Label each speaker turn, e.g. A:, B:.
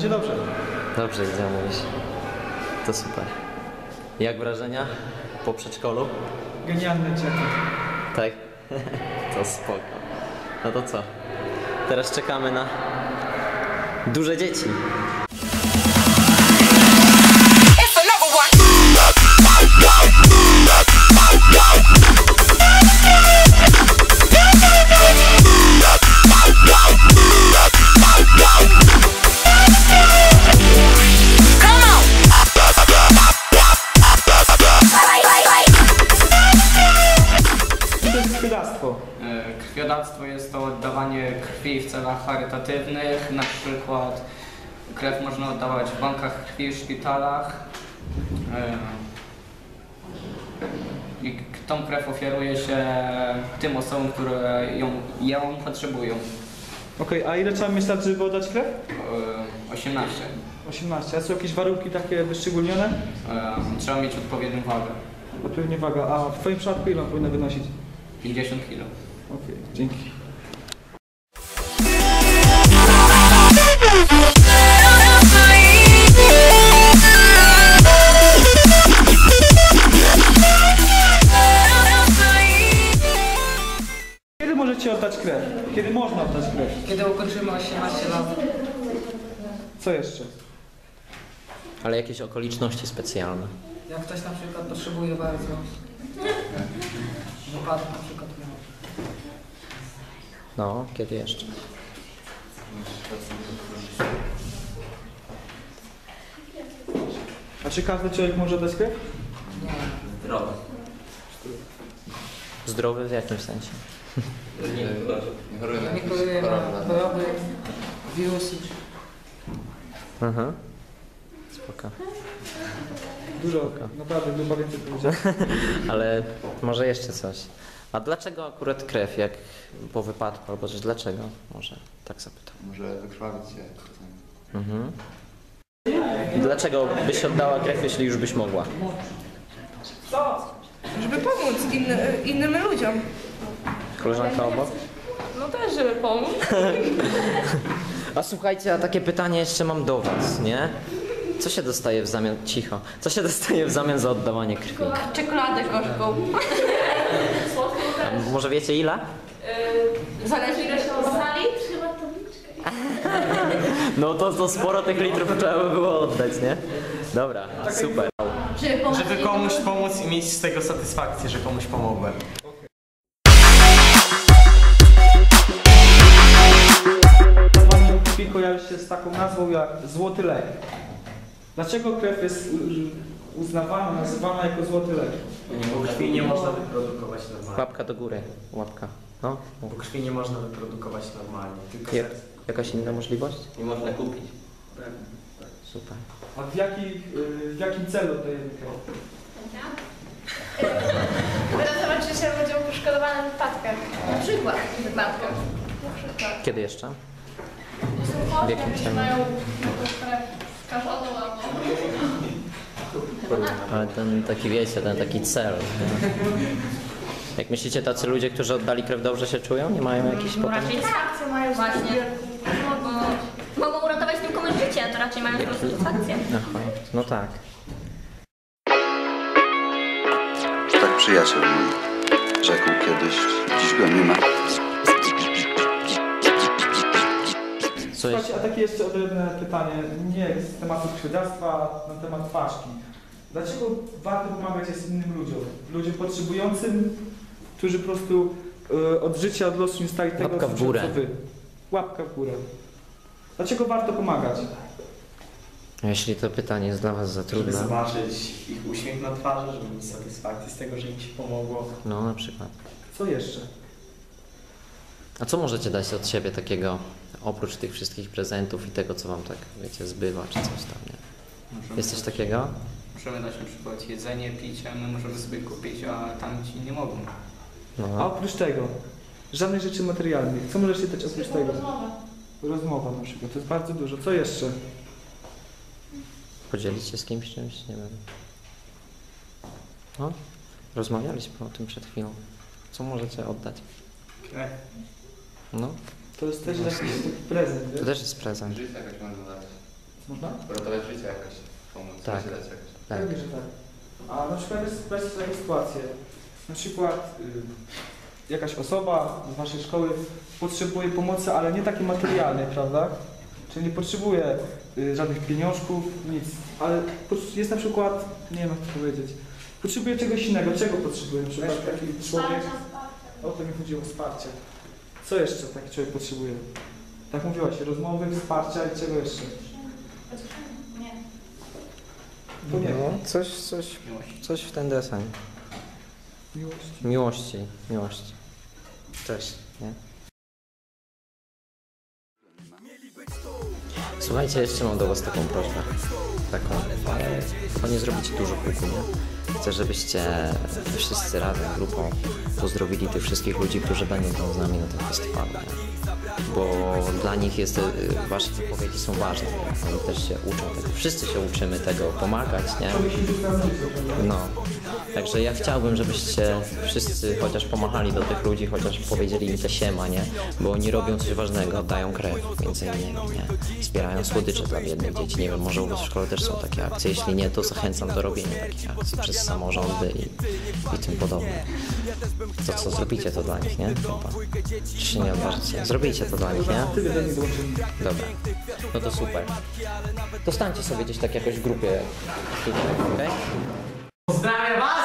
A: idzie dobrze.
B: Dobrze idzie, mówisz. To super. Jak wrażenia po przedszkolu?
A: Genialny ciak.
B: Tak? To spoko. No to co? Teraz czekamy na duże dzieci.
C: Krwi w celach charytatywnych, na przykład krew można oddawać w bankach krwi w szpitalach. I tą krew ofiaruje się tym osobom, które ją, ją potrzebują.
A: Okej, a ile trzeba mieć lat, żeby oddać krew?
C: E, 18.
A: 18. A są jakieś warunki takie wyszczególnione?
C: E, Trzeba mieć odpowiednią wagę.
A: Odpowiednie waga. A w Twoim przypadku ile powinna wynosić?
C: 50 kg.
A: Okej, dzięki. Oddać krew? Kiedy można oddać krew?
C: Kiedy ukończymy 18 lat,
A: Co jeszcze?
B: Ale jakieś okoliczności specjalne.
C: jak ktoś na przykład potrzebuje bardzo, wypadek na przykład miał.
B: No, kiedy jeszcze?
A: A czy każdy człowiek może oddać krew?
B: Zdrowy w jakim sensie?
C: Nie choruje na choroby, wirusy.
B: Mhm. Spoko.
A: Dużo, naprawdę chyba więcej powiedział.
B: Ale może jeszcze coś. A dlaczego akurat krew, jak po wypadku, albo też dlaczego? Może tak zapytam.
D: Może wykrwawić się.
B: Mhm. Dlaczego byś oddała krew, jeśli już byś mogła?
E: Żeby pomóc inny, innym ludziom.
B: Koleżanka obok?
E: No też, żeby pomóc.
B: A słuchajcie, a takie pytanie jeszcze mam do was, nie? Co się dostaje w zamian... Cicho. Co się dostaje w zamian za oddawanie krwi?
E: Czekoladę gorzką.
B: A może wiecie ile?
E: Zależy ile się oddali.
B: No to, to sporo tych litrów trzeba by było oddać, nie? Dobra, super.
F: Żeby komuś pomóc i mieć z tego satysfakcję, że komuś pomogłem.
A: Taką nazwą jak złoty lek. Dlaczego krew jest y, uznawana, nazywana jako złoty lek?
F: Bo krwi nie można wyprodukować normalnie.
B: Łapka do góry. Łapka. No.
F: Bo krwi nie można wyprodukować normalnie, tylko
B: Jak,
F: serce.
B: jakaś inna możliwość?
F: Nie można kupić.
B: Super.
A: A w, jakich, y, w jakim celu oddajemy krew?
G: Wyratować życie ludziom poszkodowanym w wypadkach. Na przykład w wypadkach. Na przykład.
B: Kiedy jeszcze?
G: Skażoną albo...
B: Ale ten taki, wiecie, ten taki cel. Nie? Jak myślicie, tacy ludzie, którzy oddali krew, dobrze się czują? Nie mają jakichś potem...
G: Raczej satysfakcję mają
H: Właśnie.
G: Mogą...
H: Mogą uratować tym komuś życie, a to raczej mają tylko satysfakcję.
B: Aha, no tak.
D: Tak przyjaciel mój rzekł kiedyś, dziś go nie ma.
B: Co?
A: Słuchajcie, a takie jeszcze odrębne pytanie, nie z tematu krwiodawstwa, na temat ważki. Dlaczego warto pomagać jest innym ludziom? Ludziom potrzebującym, którzy po prostu y, od życia, od losu nie stali tego,
B: Łapka w górę.
A: co wy. Łapka w górę. Dlaczego warto pomagać?
B: Jeśli to pytanie jest dla was za
F: Żeby
B: trudne,
F: zobaczyć ich uśmiech na twarzy, żeby mieć satysfakcję z tego, że im się pomogło.
B: no na przykład.
A: Co jeszcze?
B: A co możecie dać od siebie takiego, oprócz tych wszystkich prezentów i tego, co wam tak, wiecie, zbywa, czy coś tam, nie?
C: Możemy
B: Jest coś
C: dać-
B: takiego?
C: Możemy dać na przykład jedzenie, picie, my możemy sobie kupić, a tam ci nie mogą.
A: A
B: No.
A: oprócz tego, żadnych rzeczy materialnych. Co możecie dać oprócz tego?
G: Rozmowa.
A: Rozmowa na przykład, to jest bardzo dużo. Co jeszcze?
B: Podzielić się z kimś czymś, nie wiem. No, rozmawialiśmy o tym przed chwilą. Co możecie oddać?
F: Krew.
B: No,
A: To jest też jakiś taki prezent,
B: to
A: wiesz?
B: też jest prezent.
D: Życie jakoś można dać.
A: Można?
I: Uratować życie jakoś, pomóc,
B: Tak.
I: dać jakoś.
B: Tak.
A: Pewnie, że tak. A na przykład jest, weźcie takie sytuacje. Na przykład y, jakaś osoba z waszej szkoły potrzebuje pomocy, ale nie takiej materialnej, prawda? Czyli nie potrzebuje y, żadnych pieniążków, nic. Ale jest na przykład, nie wiem jak to powiedzieć, potrzebuje czegoś innego. Czego potrzebuje? Na przykład taki człowiek, o to mi chodziło, wsparcie. Co jeszcze taki człowiek potrzebuje? Tak mówiłaś, rozmowy, wsparcia i czego jeszcze?
G: Nie.
A: To nie
B: No, coś, coś, coś w ten deseń.
A: Miłość.
B: Miłości, miłości. Też, nie? Słuchajcie, jeszcze mam do was taką prośbę. Taką, ale chyba nie zrobicie dużo kółku, nie? Chcę, żebyście wszyscy razem, grupą pozdrowili tych wszystkich ludzi, którzy będą tam z nami na tym festiwalu? Bo dla nich jest, y, wasze wypowiedzi są ważne? Oni też się uczą tego. Wszyscy się uczymy tego, pomagać, nie? No. Także ja chciałbym, żebyście wszyscy chociaż pomachali do tych ludzi, chociaż powiedzieli im te siema, nie? Bo oni robią coś ważnego, dają krew, między innymi, nie? Wspierają słodycze dla biednych dzieci. Nie wiem, może u was w szkole też są takie akcje. Jeśli nie, to zachęcam do robienia takich akcji przez samorządy i, i tym podobne. To co, zrobicie to dla nich, nie? Chyba. Czy się nie odważycie? Zrobicie to dla nich, nie? Dobra, no to super. To stańcie sobie gdzieś tak jakoś w grupie tutaj. Okay? Pozdrawiam was!